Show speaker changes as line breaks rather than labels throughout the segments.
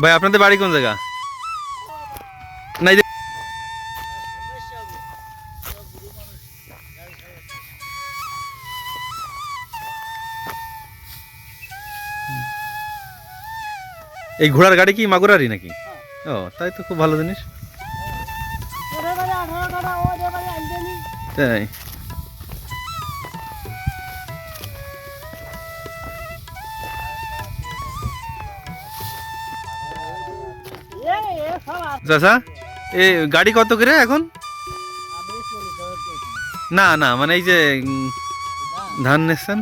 ভাই আপনাদের বাড়ি কোন জায়গা? এই ঘোড়ার গাড়ি কি মাগুরারই নাকি? ও তাই তো খুব ভালো জিনিস। তাই। চাচা এ গাড়ি কত করে এখন? না না মানে এই যে ধান নিচ্ছেন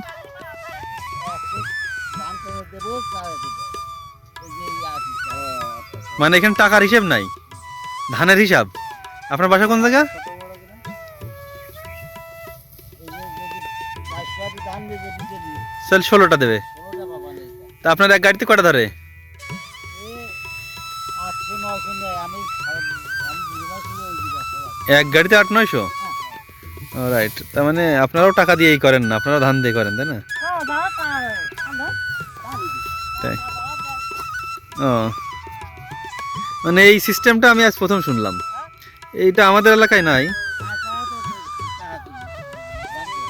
মানে এখানে টাকার হিসেব নাই? ধানের হিসাব? আপনার বাসা কোন জায়গা? চল ষোলোটা দেবে। তা আপনার এক গাড়িতে কটা ধরে? এক গাড়িতে আট নয়শো? রাইট তার মানে আপনারাও টাকা দিয়েই করেন না আপনারাও ধান দিয়ে করেন তাই না? তাই। ও। মানে এই সিস্টেমটা আমি আজ প্রথম শুনলাম। এইটা আমাদের এলাকায় নাই।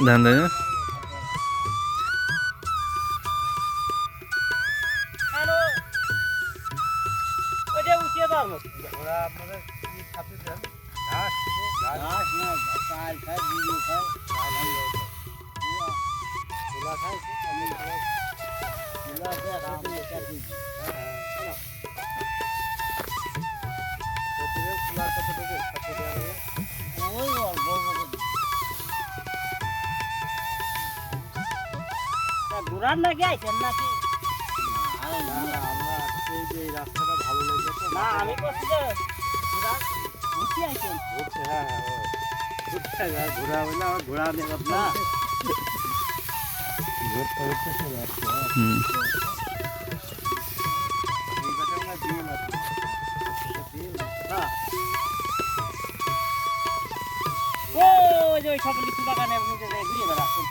ধান দেয় না?
ঘোরার নাকি আইছেন নাকি? না আমি করছি যে ঘোরা ঘুরতে আইছেন
ঘোরা হইলে ঘোরা নেই
না ওই যে ওই সব লিচু বাগানে মধ্যে ঘুরিয়ে বেড়াচ্ছেন।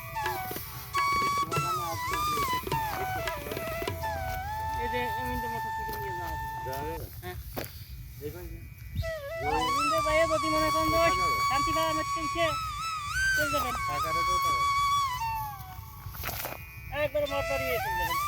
যদি মনে কম দোষ শান্তি শান্তি পাওয়া মেট্রিক চলে যাবেন একবার মোটর দাঁড়িয়ে চলে যাবেন